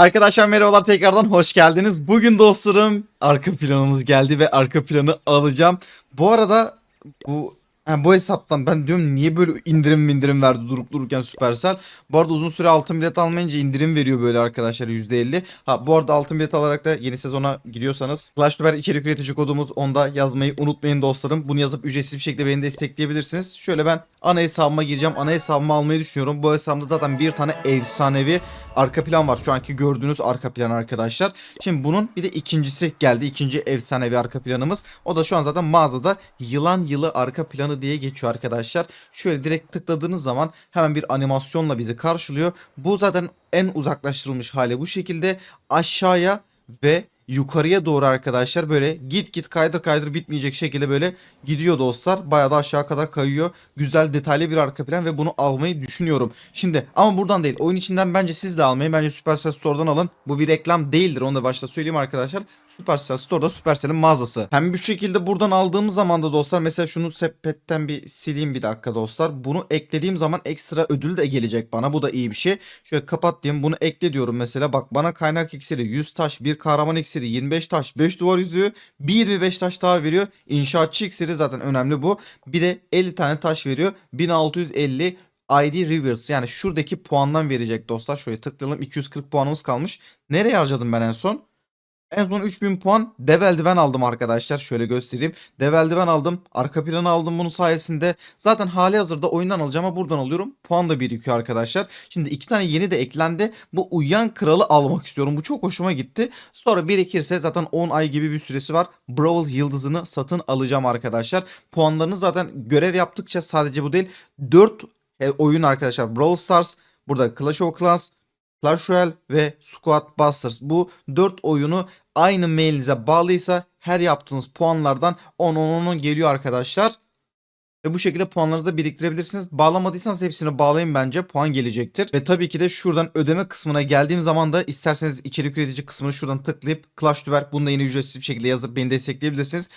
Arkadaşlar merhabalar tekrardan hoş geldiniz. Bugün dostlarım arka planımız geldi ve arka planı alacağım. Bu arada bu ha, bu hesaptan ben diyorum niye böyle indirim indirim verdi durup dururken Supercell. Bu arada uzun süre altın bilet almayınca indirim veriyor böyle arkadaşlar %50. Ha bu arada altın bilet alarak da yeni sezona giriyorsanız Clash Royale içerik üretici kodumuz onda yazmayı unutmayın dostlarım. Bunu yazıp ücretsiz bir şekilde beni destekleyebilirsiniz. Şöyle ben ana hesabıma gireceğim. Ana hesabımı almayı düşünüyorum. Bu hesabımda zaten bir tane efsanevi arka plan var. Şu anki gördüğünüz arka plan arkadaşlar. Şimdi bunun bir de ikincisi geldi. İkinci efsanevi arka planımız. O da şu an zaten mağazada yılan yılı arka planı diye geçiyor arkadaşlar. Şöyle direkt tıkladığınız zaman hemen bir animasyonla bizi karşılıyor. Bu zaten en uzaklaştırılmış hali bu şekilde aşağıya ve yukarıya doğru arkadaşlar böyle git git kaydır kaydır bitmeyecek şekilde böyle gidiyor dostlar. Bayağı da aşağı kadar kayıyor. Güzel detaylı bir arka plan ve bunu almayı düşünüyorum. Şimdi ama buradan değil. Oyun içinden bence siz de almayın. Bence Supercell Store'dan alın. Bu bir reklam değildir. Onu da başta söyleyeyim arkadaşlar. Supercell Store'da Supercell'in mağazası. Hem bu şekilde buradan aldığım zaman da dostlar mesela şunu sepetten bir sileyim bir dakika dostlar. Bunu eklediğim zaman ekstra ödül de gelecek bana. Bu da iyi bir şey. Şöyle kapat diyeyim. Bunu ekle diyorum mesela. Bak bana kaynak iksiri 100 taş, bir kahraman iksiri 25 taş, 5 duvar yüzüğü, bir 25 taş daha veriyor. İnşaatçı iksiri zaten önemli bu. Bir de 50 tane taş veriyor. 1650 ID Reverse yani şuradaki puandan verecek dostlar. Şöyle tıklayalım 240 puanımız kalmış. Nereye harcadım ben en son? En son 3000 puan dev eldiven aldım arkadaşlar. Şöyle göstereyim. Dev eldiven aldım. Arka planı aldım bunun sayesinde. Zaten hali hazırda oyundan alacağım ama buradan alıyorum. Puan da birikiyor arkadaşlar. Şimdi iki tane yeni de eklendi. Bu uyuyan kralı almak istiyorum. Bu çok hoşuma gitti. Sonra birikirse zaten 10 ay gibi bir süresi var. Brawl yıldızını satın alacağım arkadaşlar. Puanlarını zaten görev yaptıkça sadece bu değil. 4 oyun arkadaşlar. Brawl Stars, burada Clash of Clans, Clash Royale ve Squad Busters. Bu 4 oyunu aynı mailinize bağlıysa her yaptığınız puanlardan 10 10 10 geliyor arkadaşlar. Ve bu şekilde puanlarınızı da biriktirebilirsiniz. Bağlamadıysanız hepsini bağlayın bence puan gelecektir. Ve tabii ki de şuradan ödeme kısmına geldiğim zaman da isterseniz içerik üretici kısmını şuradan tıklayıp Clash Duver bunu da yine ücretsiz bir şekilde yazıp beni destekleyebilirsiniz.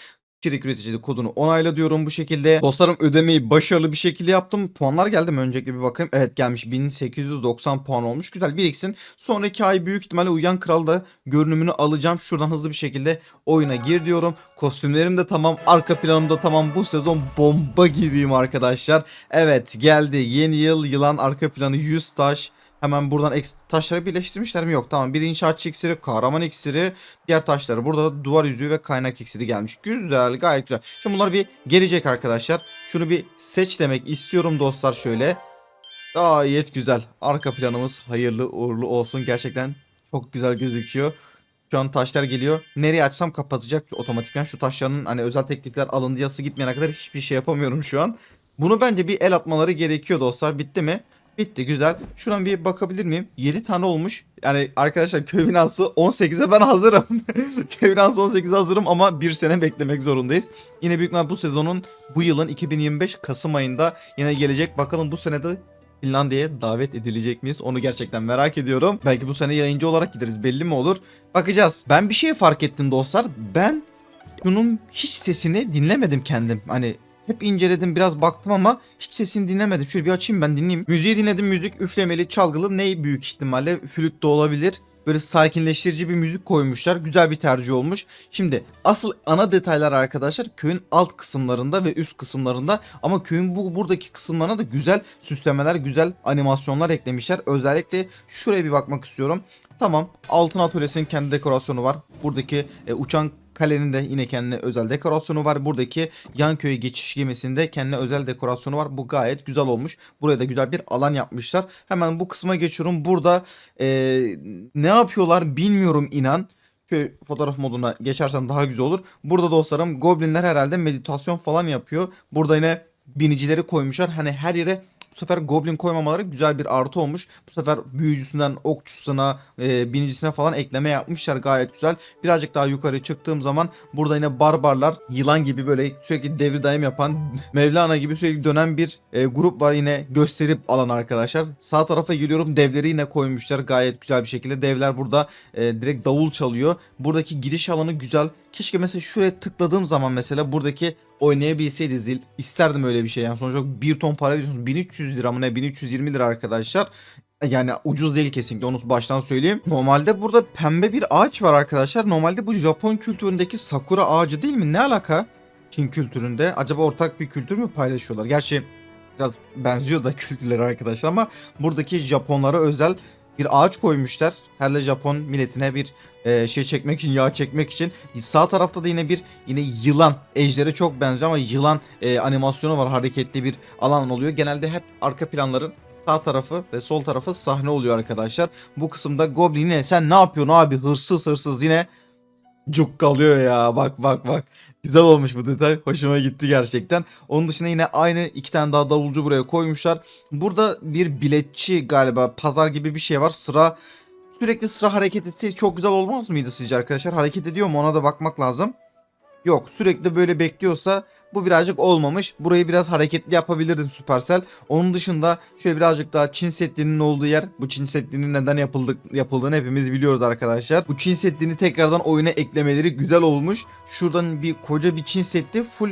İçerik üretici kodunu onayla diyorum bu şekilde. Dostlarım ödemeyi başarılı bir şekilde yaptım. Puanlar geldi mi? Öncelikle bir bakayım. Evet gelmiş. 1890 puan olmuş. Güzel biriksin. Sonraki ay büyük ihtimalle Uyan Kral da görünümünü alacağım. Şuradan hızlı bir şekilde oyuna gir diyorum. Kostümlerim de tamam. Arka planım da tamam. Bu sezon bomba gibiyim arkadaşlar. Evet geldi. Yeni yıl yılan arka planı 100 taş. Hemen buradan taşları birleştirmişler mi? Yok tamam. Bir inşaatçı iksiri, kahraman iksiri, diğer taşları. Burada da duvar yüzüğü ve kaynak iksiri gelmiş. Güzel, gayet güzel. Şimdi bunlar bir gelecek arkadaşlar. Şunu bir seç demek istiyorum dostlar şöyle. Gayet güzel. Arka planımız hayırlı uğurlu olsun. Gerçekten çok güzel gözüküyor. Şu an taşlar geliyor. Nereye açsam kapatacak otomatikman. Şu taşların hani özel teklifler alındı yası gitmeyene kadar hiçbir şey yapamıyorum şu an. Bunu bence bir el atmaları gerekiyor dostlar. Bitti mi? Bitti güzel. Şuradan bir bakabilir miyim? 7 tane olmuş. Yani arkadaşlar köy binası 18'e ben hazırım. köy binası 18'e hazırım ama bir sene beklemek zorundayız. Yine büyük bu sezonun bu yılın 2025 Kasım ayında yine gelecek. Bakalım bu senede Finlandiya'ya davet edilecek miyiz? Onu gerçekten merak ediyorum. Belki bu sene yayıncı olarak gideriz belli mi olur? Bakacağız. Ben bir şey fark ettim dostlar. Ben şunun hiç sesini dinlemedim kendim. Hani hep inceledim biraz baktım ama hiç sesini dinlemedim. Şöyle bir açayım ben dinleyeyim. Müziği dinledim. Müzik üflemeli, çalgılı. Ney büyük ihtimalle flüt de olabilir. Böyle sakinleştirici bir müzik koymuşlar. Güzel bir tercih olmuş. Şimdi asıl ana detaylar arkadaşlar köyün alt kısımlarında ve üst kısımlarında ama köyün bu buradaki kısımlarına da güzel süslemeler, güzel animasyonlar eklemişler. Özellikle şuraya bir bakmak istiyorum. Tamam altın atölyesinin kendi dekorasyonu var. Buradaki e, uçan Kalenin de yine kendine özel dekorasyonu var. Buradaki yan köye geçiş gemisinde kendine özel dekorasyonu var. Bu gayet güzel olmuş. Buraya da güzel bir alan yapmışlar. Hemen bu kısma geçiyorum. Burada e, ne yapıyorlar bilmiyorum inan. Şöyle fotoğraf moduna geçersem daha güzel olur. Burada dostlarım goblinler herhalde meditasyon falan yapıyor. Burada yine binicileri koymuşlar. Hani her yere bu sefer goblin koymamaları güzel bir artı olmuş. Bu sefer büyücüsünden okçusuna, e, binicisine falan ekleme yapmışlar gayet güzel. Birazcık daha yukarı çıktığım zaman burada yine barbarlar yılan gibi böyle sürekli devir daim yapan Mevlana gibi sürekli dönen bir e, grup var yine gösterip alan arkadaşlar. Sağ tarafa geliyorum devleri yine koymuşlar gayet güzel bir şekilde. Devler burada e, direkt davul çalıyor. Buradaki giriş alanı güzel. Keşke mesela şuraya tıkladığım zaman mesela buradaki oynayabilseydi zil. İsterdim öyle bir şey yani sonuçta bir ton para veriyorsunuz. 1300 lira mı ne 1320 lira arkadaşlar. Yani ucuz değil kesinlikle onu baştan söyleyeyim. Normalde burada pembe bir ağaç var arkadaşlar. Normalde bu Japon kültüründeki sakura ağacı değil mi? Ne alaka? Çin kültüründe. Acaba ortak bir kültür mü paylaşıyorlar? Gerçi biraz benziyor da kültürleri arkadaşlar ama buradaki Japonlara özel bir ağaç koymuşlar. Herle Japon milletine bir e, şey çekmek için, yağ çekmek için. Sağ tarafta da yine bir yine yılan, ejdere çok benziyor ama yılan e, animasyonu var. Hareketli bir alan oluyor. Genelde hep arka planların sağ tarafı ve sol tarafı sahne oluyor arkadaşlar. Bu kısımda Goblin yine sen ne yapıyorsun abi hırsız hırsız yine cuk kalıyor ya bak bak bak. Güzel olmuş bu detay. Hoşuma gitti gerçekten. Onun dışında yine aynı iki tane daha davulcu buraya koymuşlar. Burada bir biletçi galiba pazar gibi bir şey var. Sıra sürekli sıra hareket etse çok güzel olmaz mıydı sizce arkadaşlar? Hareket ediyor mu ona da bakmak lazım. Yok sürekli böyle bekliyorsa bu birazcık olmamış. Burayı biraz hareketli yapabilirdin Supercell. Onun dışında şöyle birazcık daha Çin Seddi'nin olduğu yer. Bu Çin Seddi'nin neden yapıldık, yapıldığını hepimiz biliyoruz arkadaşlar. Bu Çin Seddi'ni tekrardan oyuna eklemeleri güzel olmuş. Şuradan bir koca bir Çin Seddi full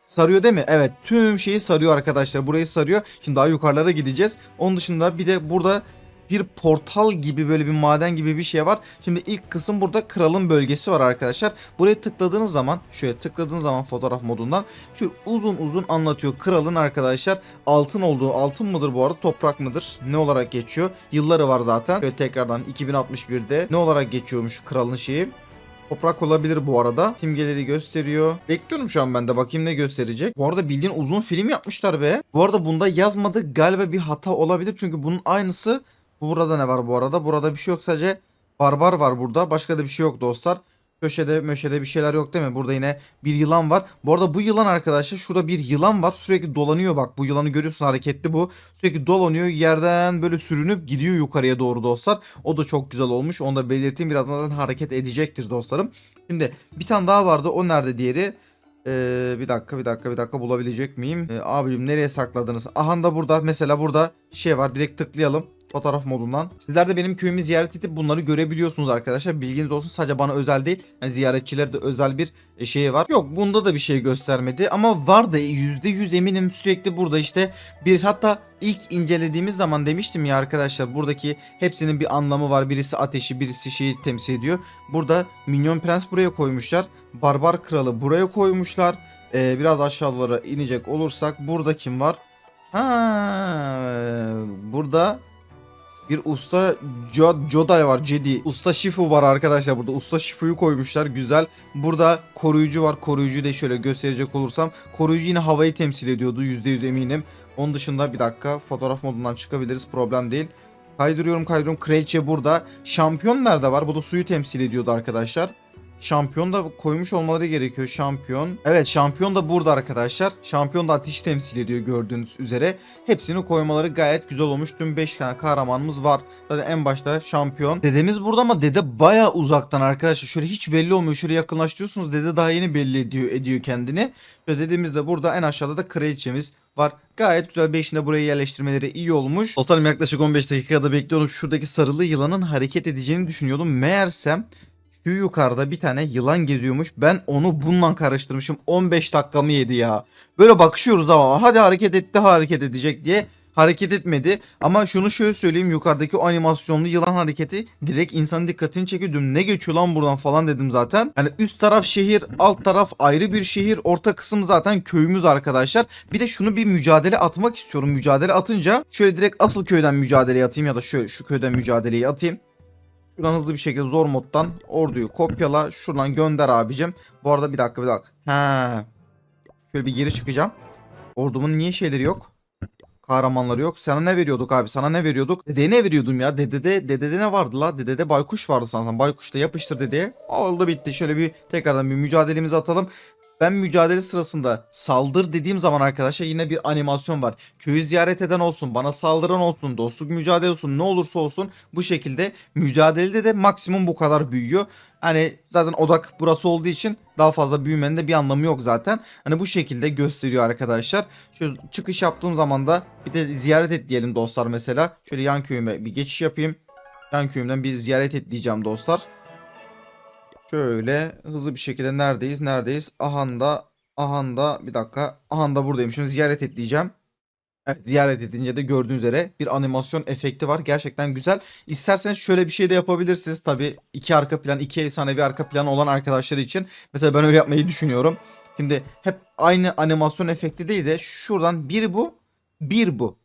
sarıyor değil mi? Evet tüm şeyi sarıyor arkadaşlar. Burayı sarıyor. Şimdi daha yukarılara gideceğiz. Onun dışında bir de burada bir portal gibi böyle bir maden gibi bir şey var. Şimdi ilk kısım burada kralın bölgesi var arkadaşlar. Buraya tıkladığınız zaman şöyle tıkladığınız zaman fotoğraf modundan şu uzun uzun anlatıyor. Kralın arkadaşlar altın olduğu altın mıdır bu arada toprak mıdır ne olarak geçiyor? Yılları var zaten. Şöyle tekrardan 2061'de ne olarak geçiyormuş kralın şeyi. Toprak olabilir bu arada. Simgeleri gösteriyor. Bekliyorum şu an ben de bakayım ne gösterecek. Bu arada bildiğin uzun film yapmışlar be. Bu arada bunda yazmadı galiba bir hata olabilir. Çünkü bunun aynısı Burada ne var bu arada? Burada bir şey yok sadece barbar var burada. Başka da bir şey yok dostlar. Köşede möşede bir şeyler yok değil mi? Burada yine bir yılan var. Bu arada bu yılan arkadaşlar şurada bir yılan var. Sürekli dolanıyor bak. Bu yılanı görüyorsun hareketli bu. Sürekli dolanıyor. Yerden böyle sürünüp gidiyor yukarıya doğru dostlar. O da çok güzel olmuş. Onu da belirteyim. Birazdan hareket edecektir dostlarım. Şimdi bir tane daha vardı. O nerede diğeri? Ee, bir dakika bir dakika bir dakika bulabilecek miyim? Ee, abicim nereye sakladınız? Aha da burada mesela burada şey var. Direkt tıklayalım fotoğraf modundan. Sizler de benim köyümü ziyaret edip bunları görebiliyorsunuz arkadaşlar. Bilginiz olsun sadece bana özel değil. Yani ziyaretçilere de özel bir e, şey var. Yok bunda da bir şey göstermedi ama var da %100 eminim sürekli burada işte bir hatta ilk incelediğimiz zaman demiştim ya arkadaşlar buradaki hepsinin bir anlamı var. Birisi ateşi birisi şeyi temsil ediyor. Burada Minyon Prens buraya koymuşlar. Barbar Kralı buraya koymuşlar. Ee, biraz aşağılara inecek olursak burada kim var? Ha, burada bir usta Jo- Jodai var Jedi. Usta Shifu var arkadaşlar burada. Usta Shifu'yu koymuşlar güzel. Burada koruyucu var. Koruyucu da şöyle gösterecek olursam. Koruyucu yine havayı temsil ediyordu %100 eminim. Onun dışında bir dakika fotoğraf modundan çıkabiliriz problem değil. Kaydırıyorum kaydırıyorum. Kraliçe burada. Şampiyon nerede var? Bu da suyu temsil ediyordu arkadaşlar. Şampiyon da koymuş olmaları gerekiyor. Şampiyon. Evet şampiyon da burada arkadaşlar. Şampiyon da ateşi temsil ediyor gördüğünüz üzere. Hepsini koymaları gayet güzel olmuş. Tüm 5 tane kahramanımız var. Zaten en başta şampiyon. Dedemiz burada ama dede baya uzaktan arkadaşlar. Şöyle hiç belli olmuyor. Şöyle yakınlaştırıyorsunuz. Dede daha yeni belli ediyor, ediyor kendini. Ve dedemiz de burada en aşağıda da kraliçemiz var. Gayet güzel 5'ini de buraya yerleştirmeleri iyi olmuş. Dostlarım yaklaşık 15 dakikada bekliyorum. Şuradaki sarılı yılanın hareket edeceğini düşünüyordum. Meğersem şu yukarıda bir tane yılan geziyormuş. Ben onu bununla karıştırmışım. 15 dakikamı yedi ya. Böyle bakışıyoruz ama hadi hareket etti hareket edecek diye hareket etmedi. Ama şunu şöyle söyleyeyim yukarıdaki o animasyonlu yılan hareketi direkt insanın dikkatini çekiyor. Ne geçiyor lan buradan falan dedim zaten. Hani üst taraf şehir, alt taraf ayrı bir şehir, orta kısım zaten köyümüz arkadaşlar. Bir de şunu bir mücadele atmak istiyorum. Mücadele atınca şöyle direkt asıl köyden mücadeleyi atayım ya da şöyle şu köyden mücadeleyi atayım. Şuradan hızlı bir şekilde zor moddan orduyu kopyala. Şuradan gönder abicim. Bu arada bir dakika bir dakika. He. Şöyle bir geri çıkacağım. Ordumun niye şeyleri yok? Kahramanları yok. Sana ne veriyorduk abi? Sana ne veriyorduk? Dedeye ne veriyordum ya? Dedede, dedede ne vardı la? Dedede baykuş vardı sanırsam. Baykuş da yapıştır dedeye. Oldu bitti. Şöyle bir tekrardan bir mücadelemizi atalım. Ben mücadele sırasında saldır dediğim zaman arkadaşlar yine bir animasyon var. Köyü ziyaret eden olsun, bana saldıran olsun, dostluk mücadele olsun, ne olursa olsun bu şekilde mücadelede de maksimum bu kadar büyüyor. Hani zaten odak burası olduğu için daha fazla büyümenin de bir anlamı yok zaten. Hani bu şekilde gösteriyor arkadaşlar. Şöyle çıkış yaptığım zaman da bir de ziyaret et diyelim dostlar mesela. Şöyle yan köyüme bir geçiş yapayım. Yan köyümden bir ziyaret et diyeceğim dostlar. Şöyle hızlı bir şekilde neredeyiz? Neredeyiz? Ahanda, Ahanda bir dakika. Ahanda buradayım. Şimdi ziyaret et diyeceğim. Evet, ziyaret edince de gördüğünüz üzere bir animasyon efekti var. Gerçekten güzel. İsterseniz şöyle bir şey de yapabilirsiniz. Tabii iki arka plan, iki efsanevi arka plan olan arkadaşlar için. Mesela ben öyle yapmayı düşünüyorum. Şimdi hep aynı animasyon efekti değil de şuradan bir bu, bir bu.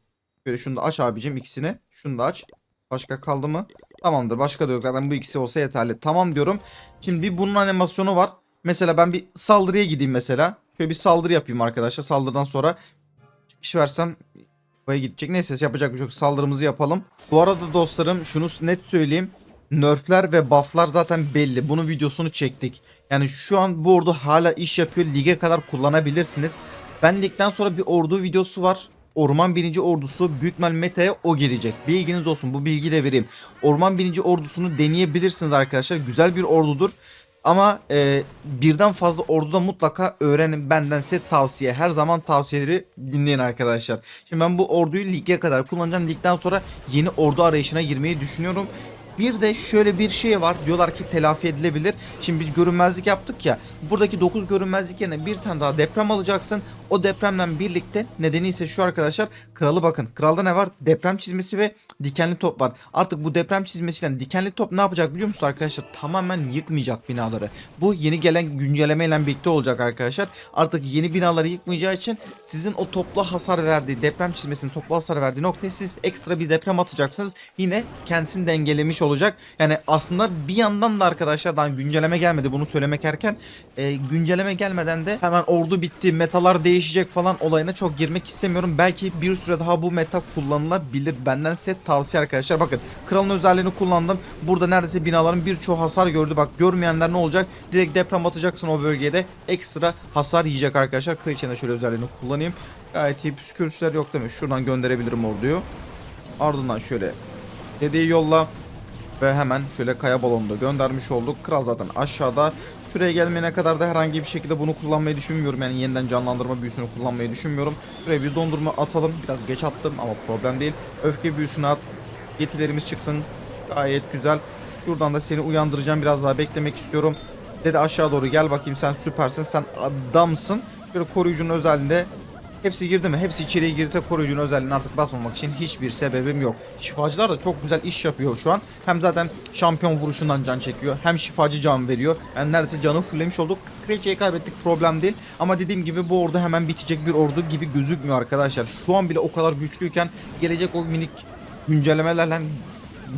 Şöyle şunu da aç abicim ikisini. Şunu da aç. Başka kaldı mı? Tamamdır. Başka da yok. Zaten bu ikisi olsa yeterli. Tamam diyorum. Şimdi bir bunun animasyonu var. Mesela ben bir saldırıya gideyim mesela. Şöyle bir saldırı yapayım arkadaşlar. Saldırıdan sonra çıkış versem Buraya gidecek. Neyse yapacak bir şey yok. Saldırımızı yapalım. Bu arada dostlarım şunu net söyleyeyim. Nerfler ve bufflar zaten belli. Bunun videosunu çektik. Yani şu an bu ordu hala iş yapıyor. Lige kadar kullanabilirsiniz. Ben ligden sonra bir ordu videosu var. Orman birinci ordusu büyük ihtimal meta'ya o gelecek. Bilginiz olsun bu bilgiyi de vereyim. Orman birinci ordusunu deneyebilirsiniz arkadaşlar. Güzel bir ordudur. Ama e, birden fazla orduda mutlaka öğrenin benden size tavsiye. Her zaman tavsiyeleri dinleyin arkadaşlar. Şimdi ben bu orduyu lige kadar kullanacağım. Ligden sonra yeni ordu arayışına girmeyi düşünüyorum. Bir de şöyle bir şey var. Diyorlar ki telafi edilebilir. Şimdi biz görünmezlik yaptık ya. Buradaki 9 görünmezlik yerine bir tane daha deprem alacaksın. O depremle birlikte nedeni ise şu arkadaşlar. Kralı bakın. Kralda ne var? Deprem çizmesi ve dikenli top var. Artık bu deprem çizmesiyle dikenli top ne yapacak biliyor musunuz arkadaşlar? Tamamen yıkmayacak binaları. Bu yeni gelen güncellemeyle birlikte olacak arkadaşlar. Artık yeni binaları yıkmayacağı için sizin o toplu hasar verdiği deprem çizmesinin toplu hasar verdiği noktaya siz ekstra bir deprem atacaksınız. Yine kendisini dengelemiş olacak. Yani aslında bir yandan da arkadaşlar daha güncelleme gelmedi bunu söylemek erken. E, güncelleme gelmeden de hemen ordu bitti metalar değişecek falan olayına çok girmek istemiyorum. Belki bir süre daha bu meta kullanılabilir. Benden size tavsiye arkadaşlar. Bakın kralın özelliğini kullandım. Burada neredeyse binaların birçoğu hasar gördü. Bak görmeyenler ne olacak? Direkt deprem atacaksın o bölgeye de ekstra hasar yiyecek arkadaşlar. Kraliçenin şöyle özelliğini kullanayım. Gayet iyi püskürtüşler yok demiş. Şuradan gönderebilirim orduyu. Ardından şöyle dediği yolla ve hemen şöyle kaya balonu da göndermiş olduk. Kral zaten aşağıda. Şuraya gelmeyene kadar da herhangi bir şekilde bunu kullanmayı düşünmüyorum. Yani yeniden canlandırma büyüsünü kullanmayı düşünmüyorum. Şuraya bir dondurma atalım. Biraz geç attım ama problem değil. Öfke büyüsünü at. Yetilerimiz çıksın. Gayet güzel. Şuradan da seni uyandıracağım. Biraz daha beklemek istiyorum. Dedi aşağı doğru gel bakayım sen süpersin. Sen adamsın. Şöyle koruyucunun özelliğinde Hepsi girdi mi? Hepsi içeriye girse koruyucunun özelliğini artık basmamak için hiçbir sebebim yok. Şifacılar da çok güzel iş yapıyor şu an. Hem zaten şampiyon vuruşundan can çekiyor. Hem şifacı can veriyor. Yani neredeyse canı fulllemiş olduk. Kraliçeyi kaybettik problem değil. Ama dediğim gibi bu ordu hemen bitecek bir ordu gibi gözükmüyor arkadaşlar. Şu an bile o kadar güçlüyken gelecek o minik güncellemelerle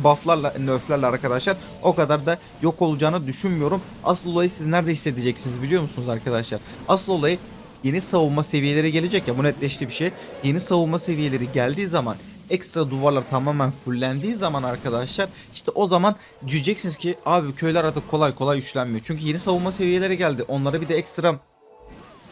bufflarla, nerflerle arkadaşlar o kadar da yok olacağını düşünmüyorum. Asıl olayı siz nerede hissedeceksiniz biliyor musunuz arkadaşlar? Asıl olayı yeni savunma seviyeleri gelecek ya bu netleşti bir şey. Yeni savunma seviyeleri geldiği zaman ekstra duvarlar tamamen fullendiği zaman arkadaşlar işte o zaman diyeceksiniz ki abi köyler artık kolay kolay güçlenmiyor. Çünkü yeni savunma seviyeleri geldi. Onlara bir de ekstra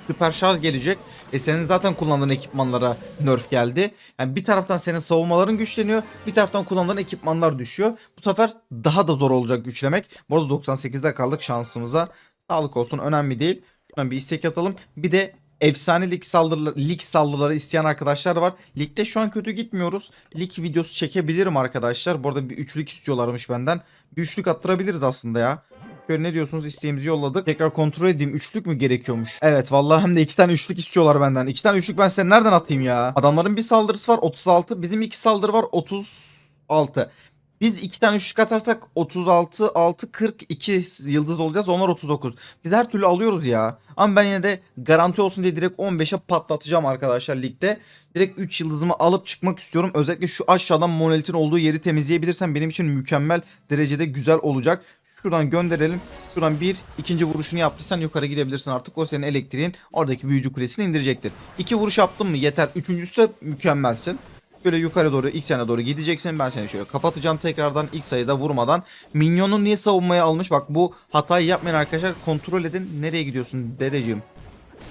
süper şarj gelecek. E senin zaten kullandığın ekipmanlara nerf geldi. Yani bir taraftan senin savunmaların güçleniyor. Bir taraftan kullandığın ekipmanlar düşüyor. Bu sefer daha da zor olacak güçlemek. Bu arada 98'de kaldık şansımıza. Sağlık olsun önemli değil. Şuradan bir istek atalım. Bir de efsane lig saldırıları, lig saldırıları isteyen arkadaşlar var. Ligde şu an kötü gitmiyoruz. Lig videosu çekebilirim arkadaşlar. Bu arada bir üçlük istiyorlarmış benden. Bir üçlük attırabiliriz aslında ya. Şöyle ne diyorsunuz isteğimizi yolladık. Tekrar kontrol edeyim. Üçlük mü gerekiyormuş? Evet vallahi hem de iki tane üçlük istiyorlar benden. İki tane üçlük ben size nereden atayım ya? Adamların bir saldırısı var 36. Bizim iki saldırı var 36. Biz iki tane üçlük atarsak 36, 6, 42 yıldız olacağız. Onlar 39. Biz her türlü alıyoruz ya. Ama ben yine de garanti olsun diye direkt 15'e patlatacağım arkadaşlar ligde. Direkt 3 yıldızımı alıp çıkmak istiyorum. Özellikle şu aşağıdan monolitin olduğu yeri temizleyebilirsem benim için mükemmel derecede güzel olacak. Şuradan gönderelim. Şuradan bir ikinci vuruşunu yaptıysan yukarı gidebilirsin artık. O senin elektriğin oradaki büyücü kulesini indirecektir. İki vuruş yaptın mı yeter. Üçüncüsü de mükemmelsin. Böyle yukarı doğru ilk sayına doğru gideceksin. Ben seni şöyle kapatacağım tekrardan ilk sayıda vurmadan. Minyonu niye savunmaya almış? Bak bu hatayı yapmayın arkadaşlar. Kontrol edin. Nereye gidiyorsun dedeciğim?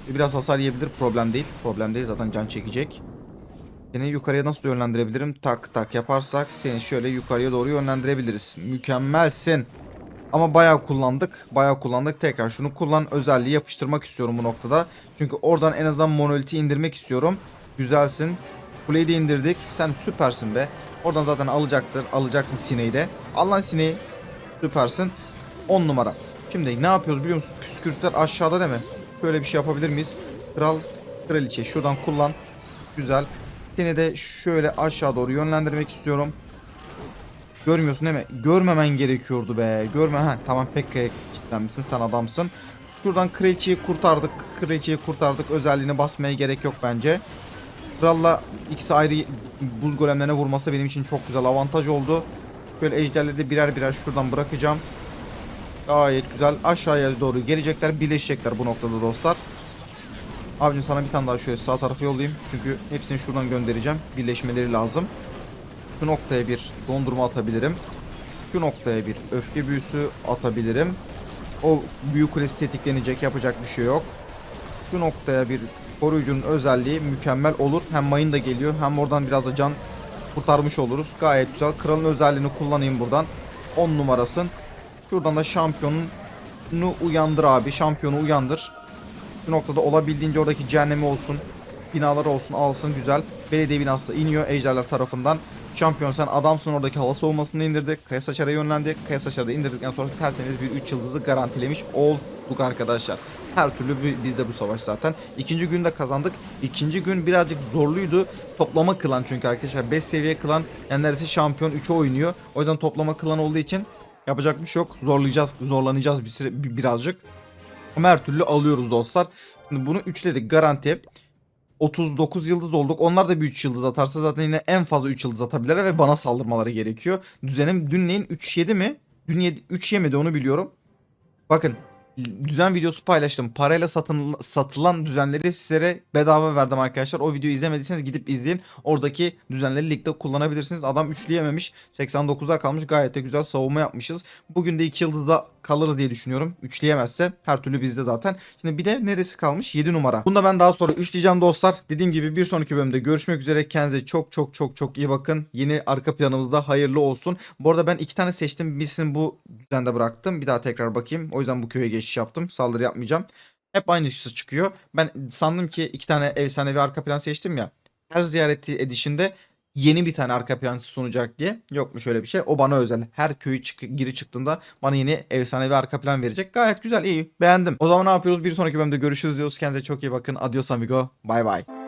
Biraz hasar yiyebilir. Problem değil. Problem değil. Zaten can çekecek. Seni yukarıya nasıl yönlendirebilirim? Tak tak yaparsak seni şöyle yukarıya doğru yönlendirebiliriz. Mükemmelsin. Ama bayağı kullandık. Bayağı kullandık. Tekrar şunu kullan özelliği yapıştırmak istiyorum bu noktada. Çünkü oradan en azından monoliti indirmek istiyorum. Güzelsin. Kuleyi indirdik. Sen süpersin be. Oradan zaten alacaktır. Alacaksın sineği de. Al lan sineği. Süpersin. 10 numara. Şimdi ne yapıyoruz biliyor musun? Püskürtler aşağıda değil mi? Şöyle bir şey yapabilir miyiz? Kral, kraliçe şuradan kullan. Güzel. Seni de şöyle aşağı doğru yönlendirmek istiyorum. Görmüyorsun değil mi? Görmemen gerekiyordu be. Görme. Ha, tamam Pekka'ya kilitlenmişsin. Sen adamsın. Şuradan kraliçeyi kurtardık. Kraliçeyi kurtardık. Özelliğini basmaya gerek yok bence. Kralla ikisi ayrı buz golemlerine vurması benim için çok güzel avantaj oldu. Şöyle ejderleri de birer birer şuradan bırakacağım. Gayet güzel. Aşağıya doğru gelecekler. Birleşecekler bu noktada dostlar. Abicim sana bir tane daha şöyle sağ tarafa yollayayım. Çünkü hepsini şuradan göndereceğim. Birleşmeleri lazım. Şu noktaya bir dondurma atabilirim. Şu noktaya bir öfke büyüsü atabilirim. O büyü kulesi tetiklenecek. Yapacak bir şey yok. Şu noktaya bir koruyucunun özelliği mükemmel olur. Hem mayın da geliyor hem oradan biraz da can kurtarmış oluruz. Gayet güzel. Kralın özelliğini kullanayım buradan. 10 numarasın. Şuradan da şampiyonunu uyandır abi. Şampiyonu uyandır. Bu noktada olabildiğince oradaki cehennemi olsun. Binaları olsun alsın güzel. Belediye binası iniyor ejderler tarafından. Şampiyon sen adamsın oradaki hava soğumasını indirdik. Kaya saçara yönlendi. Kaya saçarı da indirdikten sonra tertemiz bir 3 yıldızı garantilemiş olduk arkadaşlar. Her türlü bi- bizde bu savaş zaten. İkinci günde kazandık. İkinci gün birazcık zorluydu. Toplama klan çünkü arkadaşlar 5 seviye klan yani neredeyse şampiyon 3'e oynuyor. O yüzden toplama klan olduğu için yapacak bir şey yok. Zorlayacağız, zorlanacağız bir süre, bi- birazcık. Ama her türlü alıyoruz dostlar. Şimdi bunu üçledik garanti. 39 yıldız olduk. Onlar da bir 3 yıldız atarsa zaten yine en fazla 3 yıldız atabilirler ve bana saldırmaları gerekiyor. Düzenim dün neyin 3 yedi mi? Dün yedi, 3 yemedi onu biliyorum. Bakın düzen videosu paylaştım. Parayla satın, satılan düzenleri sizlere bedava verdim arkadaşlar. O videoyu izlemediyseniz gidip izleyin. Oradaki düzenleri ligde kullanabilirsiniz. Adam üçleyememiş. 89'da kalmış. Gayet de güzel savunma yapmışız. Bugün de 2 yıldızda kalırız diye düşünüyorum. Üçleyemezse her türlü bizde zaten. Şimdi bir de neresi kalmış? 7 numara. Bunu da ben daha sonra üçleyeceğim dostlar. Dediğim gibi bir sonraki bölümde görüşmek üzere. Kendinize çok çok çok çok iyi bakın. Yeni arka planımızda hayırlı olsun. Bu arada ben iki tane seçtim. Birisini bu düzende bıraktım. Bir daha tekrar bakayım. O yüzden bu köye geçiş yaptım. Saldırı yapmayacağım. Hep aynısı çıkıyor. Ben sandım ki iki tane efsanevi arka plan seçtim ya. Her ziyareti edişinde yeni bir tane arka plan sunacak diye. Yokmuş öyle bir şey. O bana özel. Her köyü çık giri çıktığında bana yeni efsanevi arka plan verecek. Gayet güzel iyi. Beğendim. O zaman ne yapıyoruz? Bir sonraki bölümde görüşürüz diyoruz. Kendinize çok iyi bakın. Adios amigo. Bay bay.